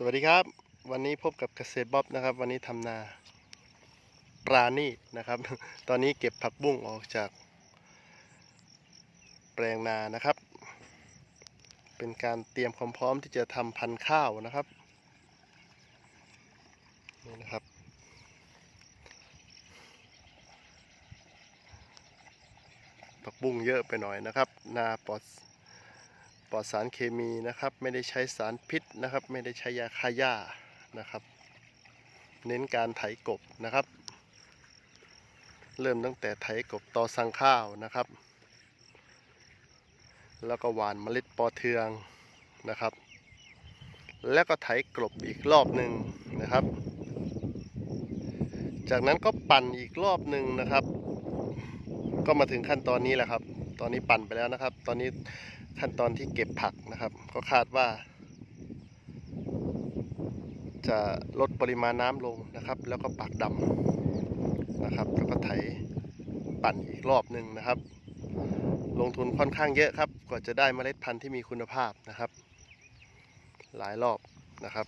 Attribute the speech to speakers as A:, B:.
A: สวัสดีครับ วันนี้พบกับเกษตรบ๊อบนะครับ วันนี้ทำนาปราณีตนะครับ ตอนนี้เก็บผักบุ้งออกจาก แปลงนานะครับ เป็นการเตรียมความพร้อมที่จะทำพันธุ์ข้าวนะครับนี่นะครับ ผักบุ้งเยอะไปหน่อยนะครับ นาปลอด ปลอดสารเคมีนะครับ ไม่ได้ใช้สารพิษนะครับ ไม่ได้ใช้ยาฆ่าหญ้านะครับ เน้นการไถกบนะครับ เริ่มตั้งแต่ไถกบต่อสั่งข้าวนะครับ แล้วก็หว่านเมล็ดปอเทืองนะครับ แล้วก็ไถกลบอีกรอบหนึ่งนะครับ จากนั้นก็ปั่นอีกรอบหนึ่งนะครับ ก็มาถึงขั้นตอนนี้แหละครับ ตอนนี้ปั่นไปแล้วนะครับ ตอนนี้ ขั้นตอนที่เก็บผักนะครับ ก็คาดว่า จะลดปริมาณน้ำลงนะครับ แล้วก็ปักดำนะครับ แล้วก็ไถปั่นอีกรอบหนึ่งนะครับ ลงทุนค่อนข้างเยอะครับกว่าจะได้เมล็ดพันธุ์ที่มีคุณภาพนะครับ หลายรอบนะครับ